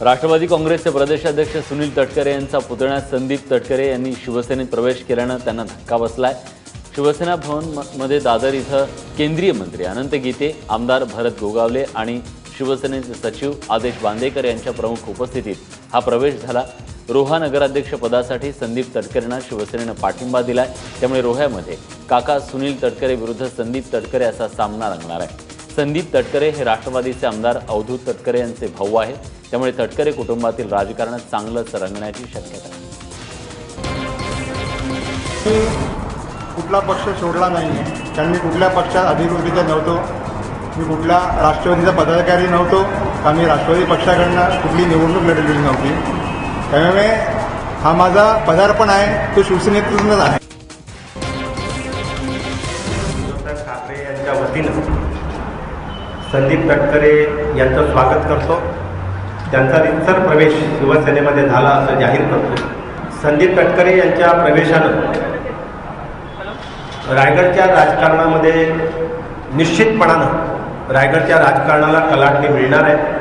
राष्ट्रवादी काँग्रेसचे प्रदेशाध्यक्ष सुनील तटकरे यांचा पुतण्या संदीप तटकरे यांनी शिवसेनेत प्रवेश केल्यानं त्यांना धक्का बसलाय. शिवसेना भवन दादर इथं केंद्रीय मंत्री अनंत गीते आमदार भरत गोगावले आणि शिवसेनेचे सचिव आदेश बांदेकर यांच्या प्रमुख उपस्थितीत हा प्रवेश झाला. रोहा नगराध्यक्ष पदासाठी संदीप तटकरेंना शिवसेनेनं पाठिंबा दिलाय. त्यामुळे रोह्यामध्ये काका सुनील तटकरे विरुद्ध संदीप तटकरे असा सामना रंगणार आहे. संदीप तटकरे हे राष्ट्रवादीचे आमदार अवधूत तटकरे यांचे भाऊ आहेत. त्यामुळे तटकरे कुटुंबातील राजकारणात चांगलंच रंगण्याची शक्यता आहे. मी कुठला पक्ष सोडला नाही कारण मी कुठल्या पक्षात अधिकृतीचा नव्हतो. मी कुठल्या राष्ट्रवादीचा पदाधिकारी नव्हतो. का मी राष्ट्रवादी पक्षाकडनं कुठली निवडणूक लढवलेली नव्हती. त्यामुळे हा माझा पदार्पण आहे. तो शिवसेनेतूनच आहे. उद्धव ठाकरे यांच्या वतीनं संदीप तटकरे यांचं स्वागत करतो. त्यांचा रितसर प्रवेश शिवसेनेमध्ये झाला असं जाहीर करतो. संदीप तटकरे यांच्या प्रवेशानं रायगडच्या राजकारणामध्ये निश्चितपणानं रायगडच्या राजकारणाला कलाटणी मिळणार आहे.